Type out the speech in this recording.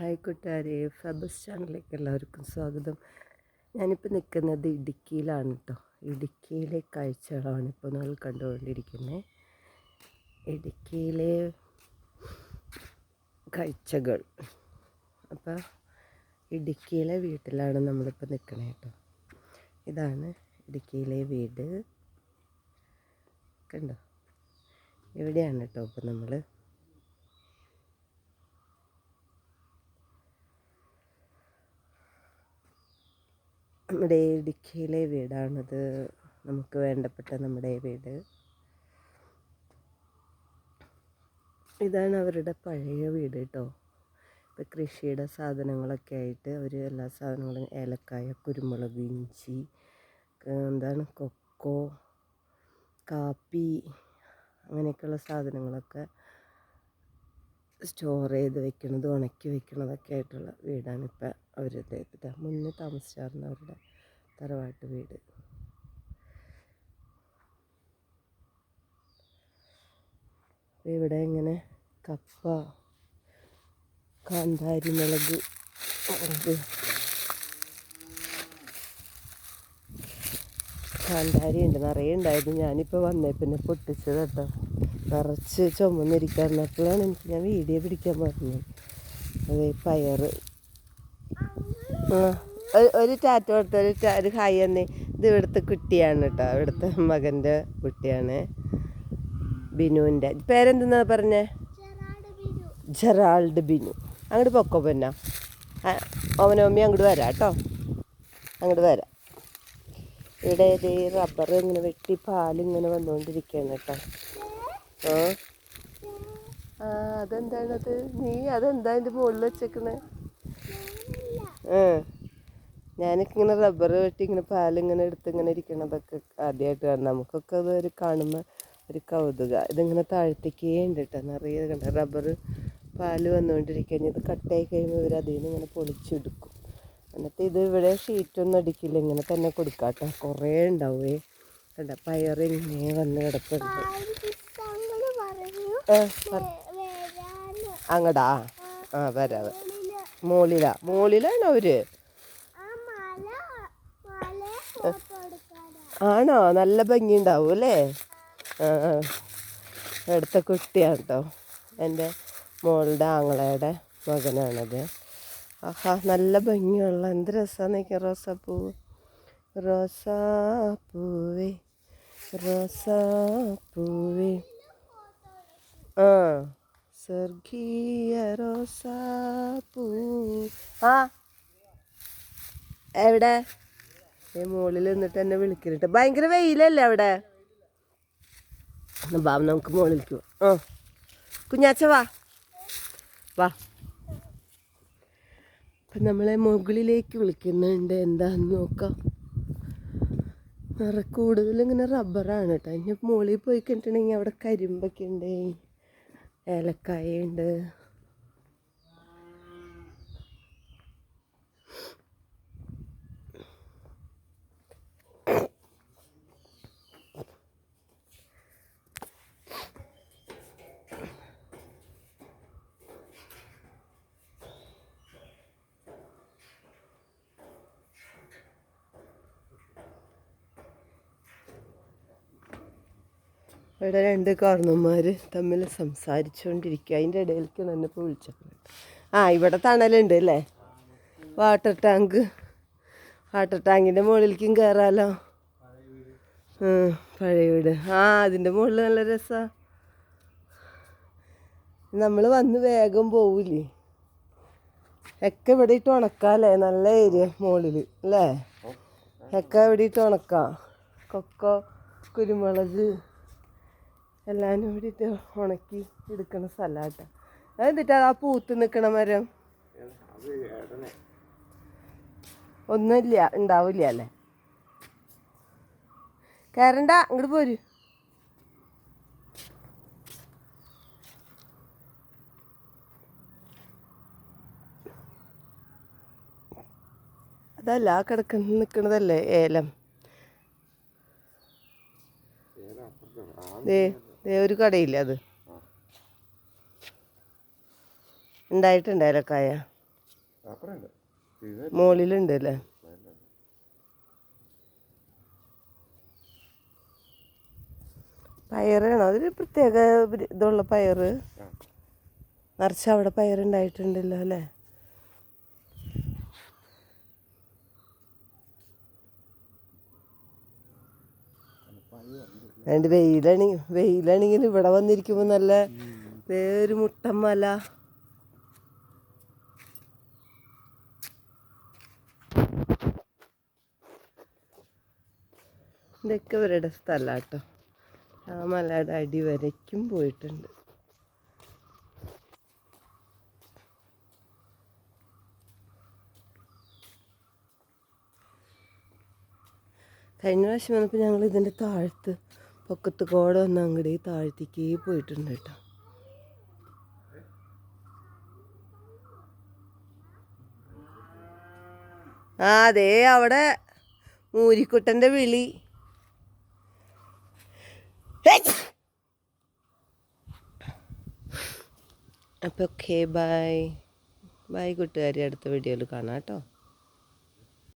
Hi കൂട്ടുകാരെ ഫബസ് ചാനലിലേക്ക് എല്ലാവർക്കും സ്വാഗതം. ഞാനിപ്പോൾ നിൽക്കുന്നത് ഇടുക്കിയിലാണ് കേട്ടോ ഇടുക്കിയിലെ കാഴ്ചകളാണ് ഇപ്പോൾ നിങ്ങൾ കണ്ടുകൊണ്ടിരിക്കുന്നത്. ഇടുക്കിയിലെ കാഴ്ചകൾ. അപ്പോൾ ഇടുക്കിയിലെ വീട്ടിലാണ് നമ്മളിപ്പോൾ നിൽക്കുന്നത് കേട്ടോ. ഇതാണ് ഇടുക്കിയിലെ വീട്. കണ്ടോ? ഇവിടെയാണ് കേട്ടോ ഇപ്പോൾ നമ്മൾ നമ്മുടെ ഇടുക്കിയിലെ വീടാണത്. നമുക്ക് വേണ്ടപ്പെട്ട നമ്മുടെ വീട്. ഇതാണ് അവരുടെ പഴയ വീട് കേട്ടോ. ഇപ്പം കൃഷിയുടെ സാധനങ്ങളൊക്കെ ആയിട്ട് അവർ എല്ലാ സാധനങ്ങളും ഏലക്കായ കുരുമുളക് ഇഞ്ചി എന്താണ് കൊക്കോ കാപ്പി അങ്ങനെയൊക്കെയുള്ള സാധനങ്ങളൊക്കെ സ്റ്റോർ ചെയ്ത് വെക്കുന്നത് ഉണക്കി വെക്കുന്നതൊക്കെ ആയിട്ടുള്ള വീടാണ് ഇപ്പം. അവരുടെ ഇതാ മുന്നേ താമസിച്ചായിരുന്നു അവരുടെ തറവാട്ട് വീട്. ഇവിടെ ഇങ്ങനെ കപ്പ കാന്താരി മുളക് കാന്താരി ഉണ്ട്. നിറയെ ഉണ്ടായിരുന്നു. ഞാനിപ്പോൾ വന്നേ പിന്നെ പൊട്ടിച്ചത് കേട്ടോ നിറച്ച് ചുമന്നിരിക്കാറുണ്ട് അപ്പോഴാണ് എനിക്ക് ഞാൻ വീഡിയോ പിടിക്കാൻ പറഞ്ഞത്. അത് പയർ ഒരു ടാറ്റ കൊടുത്ത ഒരു ഒരു ഹായ് തന്നെ ഇത് ഇവിടുത്തെ കുട്ടിയാണ് കേട്ടോ ഇവിടുത്തെ മകന്റെ കുട്ടിയാണ് ബിനുവിന്റെ. പേരെന്തെന്നാ പറഞ്ഞേ? ജെറാൾഡ് ബിനു. അങ്ങോട്ട് പൊക്കോ പിന്നെ. ഓമനോമ്മി അങ്ങോട്ട് വരാം കേട്ടോ അങ്ങോട്ട് വരാം. ഇവിടെ ഇതേ റബ്ബർ ഇങ്ങനെ വെട്ടി പാലിങ്ങനെ വന്നുകൊണ്ടിരിക്കുകയാണ് കേട്ടോ ആ അതെന്താണത്? നീ അതെന്താ അതിന്റെ മുകളിൽ വെച്ചേക്കണേ ആ ഞാനൊക്കെ ഇങ്ങനെ റബ്ബർ വെട്ടി ഇങ്ങനെ പാലിങ്ങനെ എടുത്ത് ഇങ്ങനെ ഇരിക്കണതൊക്കെ ആദ്യമായിട്ട് കാണാം. നമുക്കൊക്കെ അത് ഒരു കാണുമ്പോൾ ഒരു കൗതുക. ഇതിങ്ങനെ താഴ്ത്തിക്കേ ഉണ്ട് കേട്ടോ നിറയെ കണ്ട റബ്ബർ പാൽ വന്നുകൊണ്ടിരിക്കുക ഇത് കട്ടായി കഴിയുമ്പോൾ ഇവർ അതിൽ നിന്ന് ഇങ്ങനെ പൊളിച്ചെടുക്കും. എന്നിട്ട് ഇത് ഇവിടെ ഷീറ്റൊന്നും അടിക്കില്ല. ഇങ്ങനെ തന്നെ കൊടുക്കാം കേട്ടോ കുറേ ഉണ്ടാവേ. കണ്ട? പയർ ഇങ്ങനെ വന്ന് കിടപ്പുണ്ട്. അങ്ങടാ ആ. വരാ. മോളിലാ. മോളിലാണ് അവർ? ആണോ? നല്ല ഭംഗി ഉണ്ടാവും അല്ലേ എടുത്ത അടുത്ത കുട്ടിയാണ് കേട്ടോ എന്റെ മോളുടെ ആങ്ങളയുടെ മകനാണത്. ആഹാ നല്ല ഭംഗിയുള്ള. എന്ത് രസമാണ് നിൽക്കുക റോസാപ്പൂവ് റോസാപ്പൂവേ റോസാപ്പൂവേ. ആ സ്വർഗീയ റോസാപ്പൂ ആ. എവിടെ? ഈ മുകളിൽ നിന്നിട്ട് എന്നെ വിളിക്കുന്നുണ്ട് ഭയങ്കര വെയിലല്ലേ അവിടെ? ബാബ് നമുക്ക് മുകളിലേക്ക് ആ. കുഞ്ഞാച്ച വാ. വാ. അപ്പം നമ്മളെ മുകളിലേക്ക് വിളിക്കുന്നുണ്ട്. എന്താന്ന് നോക്കാം. നിറ കൂടുതലും ഇങ്ങനെ റബ്ബറാണ് കേട്ടോ. ഇനി മുകളിൽ പോയി കഴിഞ്ഞിട്ടുണ്ടെങ്കിൽ അവിടെ കരിമ്പൊക്കെ ഉണ്ട്. ഏലക്കായ ഉണ്ട്. ഇവിടെ രണ്ട് കാർണന്മാർ തമ്മിൽ സംസാരിച്ചുകൊണ്ടിരിക്കുക അതിന്റെ ഇടയിലേക്ക് തന്നെ ഇപ്പോൾ വിളിച്ചപ്പോൾ ആ ഇവിടെ തണലുണ്ട് അല്ലേ? Water tank. വാട്ടർ ടാങ്കിന്റെ മുകളിലേക്കും കയറാലോ പഴയ വീട്. ആ അതിന്റെ മുകളിൽ നല്ല രസമാണ് നമ്മൾ വന്ന് വേഗം പോവില്ലേ ഒക്കെ ഇവിടെ ഇട്ട് ഉണക്കാല്ലേ നല്ല ഏരിയ മുകളിൽ അല്ലേ? ഒക്കെ ഇവിടെ ഇട്ട് ഉണക്കാം. കൊക്കോ കുരുമുളക് എല്ലാവരും കൂടിയിട്ട് ഉണക്കി എടുക്കണ സ്ഥലമാട്ടോ. എന്നിട്ട് ആ പൂത്ത് നിൽക്കണ മരം? ഒന്നുമില്ല ഉണ്ടാവില്ല അല്ലേ? കയറണ്ട അങ്ങോട്ട് പോരൂ. അതല്ല ആ കിടക്ക നിൽക്കണതല്ലേ ഏലം? ദേ. ഒരു കടയില്ല അത്? ഉണ്ടായിട്ടുണ്ട് ഏലക്കായ. മോളിലുണ്ട് മുകളിലുണ്ട് അല്ലേ? പയറാണോ? അതൊരു പ്രത്യേക ഇതുള്ള പയറ്. നിറച്ച് അവിടെ പയറുണ്ടായിട്ടുണ്ടല്ലോ അല്ലേ? അതുകൊണ്ട് വെയിലാണെങ്കിൽ വെയിലാണെങ്കിൽ ഇവിടെ വന്നിരിക്കുമ്പോൾ നല്ല വേറൊരു മുട്ടമ്മല മല. ഇതൊക്കെ ഇവരുടെ സ്ഥലം ആ മലയുടെ അടി വരയ്ക്കും പോയിട്ടുണ്ട്. കഴിഞ്ഞ പ്രാവശ്യം വന്നപ്പോൾ ഞങ്ങൾ ഇതിന്റെ താഴത്ത് പൊക്കത്ത് കോട വന്ന അങ്ങടി താഴത്തേക്ക് പോയിട്ടുണ്ട് കേട്ടോ. ആ അതെ അവിടെ മൂരിക്കുട്ടന്റെ വിളി. അപ്പോൾ ഓക്കെ ബൈ. ബൈ കൂട്ടുകാരി അടുത്ത വീഡിയോയിൽ കാണാം കേട്ടോ.